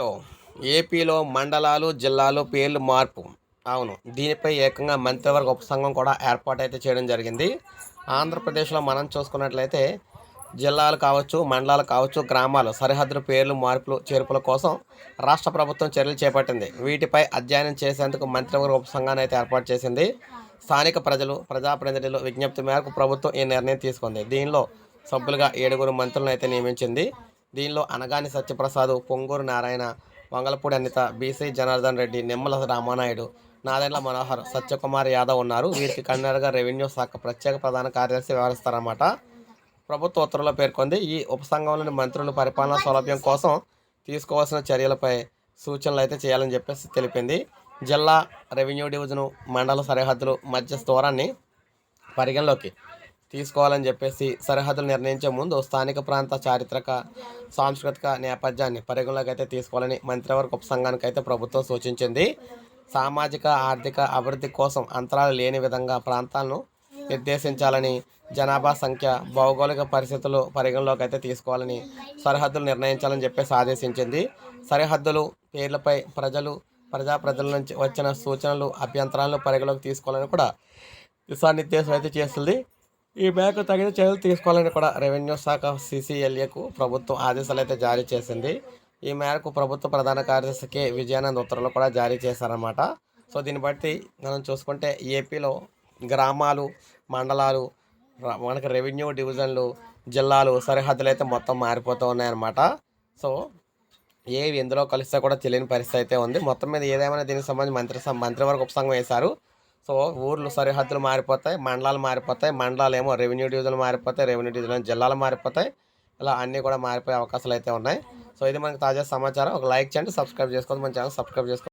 లో ఏపీలో మండలాలు జిల్లాలు పేర్లు మార్పు. అవును దీనిపై ఏకంగా మంత్రివర్గ ఉపసంఘం కూడా ఏర్పాటు అయితే చేయడం జరిగింది. ఆంధ్రప్రదేశ్లో మనం చూసుకున్నట్లయితే జిల్లాలు కావచ్చు మండలాలు కావచ్చు గ్రామాలు సరిహద్దు పేర్లు మార్పులు చేర్పుల కోసం రాష్ట్ర ప్రభుత్వం చర్యలు చేపట్టింది. వీటిపై అధ్యయనం చేసేందుకు మంత్రివర్గ ఉపసంఘాన్ని అయితే ఏర్పాటు చేసింది. స్థానిక ప్రజలు ప్రజాప్రతినిధులు విజ్ఞప్తి మేరకు ప్రభుత్వం ఈ నిర్ణయం తీసుకుంది. దీనిలో సభ్యులుగా ఏడుగురు మంత్రులను అయితే నియమించింది. దీనిలో అనగాని సత్యప్రసాద్ పొంగూరు నారాయణ వంగలపూడి అనిత బీసీ జనార్దన్ రెడ్డి నిమ్మల రామానాయుడు నాదెండ్ల మనోహర్ సత్యకుమార్ యాదవ్ ఉన్నారు. వీరికి కన్నడగా రెవెన్యూ శాఖ ప్రత్యేక ప్రధాన కార్యదర్శి వ్యవహరిస్తారన్నమాట. ప్రభుత్వ ఉత్తర్వులో పేర్కొంది ఈ ఉపసంఘంలోని మంత్రులు పరిపాలనా సౌలభ్యం కోసం తీసుకోవాల్సిన చర్యలపై సూచనలు అయితే చేయాలని చెప్పేసి తెలిపింది. జిల్లా రెవెన్యూ డివిజను మండల సరిహద్దులు మధ్య దూరాన్ని పరిగణలోకి తీసుకోవాలని చెప్పేసి సరిహద్దులు నిర్ణయించే ముందు స్థానిక ప్రాంత చారిత్రక సాంస్కృతిక నేపథ్యాన్ని పరిగణలోకి అయితే తీసుకోవాలని మంత్రివర్గ ఉపసంఘానికి అయితే ప్రభుత్వం సూచించింది. సామాజిక ఆర్థిక అభివృద్ధి కోసం అంతరాలు లేని విధంగా ప్రాంతాలను నిర్దేశించాలని జనాభా సంఖ్య భౌగోళిక పరిస్థితులు పరిగణలోకి అయితే తీసుకోవాలని సరిహద్దులు నిర్ణయించాలని చెప్పేసి ఆదేశించింది. సరిహద్దులు పేర్లపై ప్రజలు ప్రజా ప్రజల నుంచి వచ్చిన సూచనలు అభ్యంతరాలను పరిగణలోకి తీసుకోవాలని కూడా దిశానిర్దేశం అయితే చేస్తుంది ఈ మేరకు తగిన చర్యలు తీసుకోవాలని కూడా రెవెన్యూ శాఖ సీసీఎల్ఏకు ప్రభుత్వం ఆదేశాలు అయితే జారీ చేసింది. ఈ మేరకు ప్రభుత్వ ప్రధాన కార్యదర్శి కె. విజయానంద్ ఉత్తర్వులు కూడా జారీ చేశారన్నమాట. సో దీన్ని బట్టి మనం చూసుకుంటే ఏపీలో గ్రామాలు మండలాలు మనకి రెవెన్యూ డివిజన్లు జిల్లాలు సరిహద్దులు అయితే మొత్తం మారిపోతూ ఉన్నాయన్నమాట. సో ఏవి ఎందులో కలిస్తే కూడా తెలియని పరిస్థితి అయితే ఉంది. మొత్తం మీద ఏదేమైనా దీనికి సంబంధించి మంత్రి మంత్రివర్గ ఉపసంఘం వేశారు. సో ఊర్లు సరిహద్దులు మారిపోతాయి మండలాలు మారిపోతాయి మండలాలు ఏమో రెవెన్యూ డివిజన్లు మారిపోతాయి రెవెన్యూ డివిజన్ జిల్లాలు మారిపోతాయి. ఇలా అన్నీ కూడా మారిపోయే అవకాశాలు అయితే ఉన్నాయి. సో ఇది మనకి తాజా సమాచారం. ఒక లైక్ చేయండి సబ్స్క్రైబ్ చేసుకోండి మన ఛానల్ సబ్స్క్రైబ్ చేసుకోండి.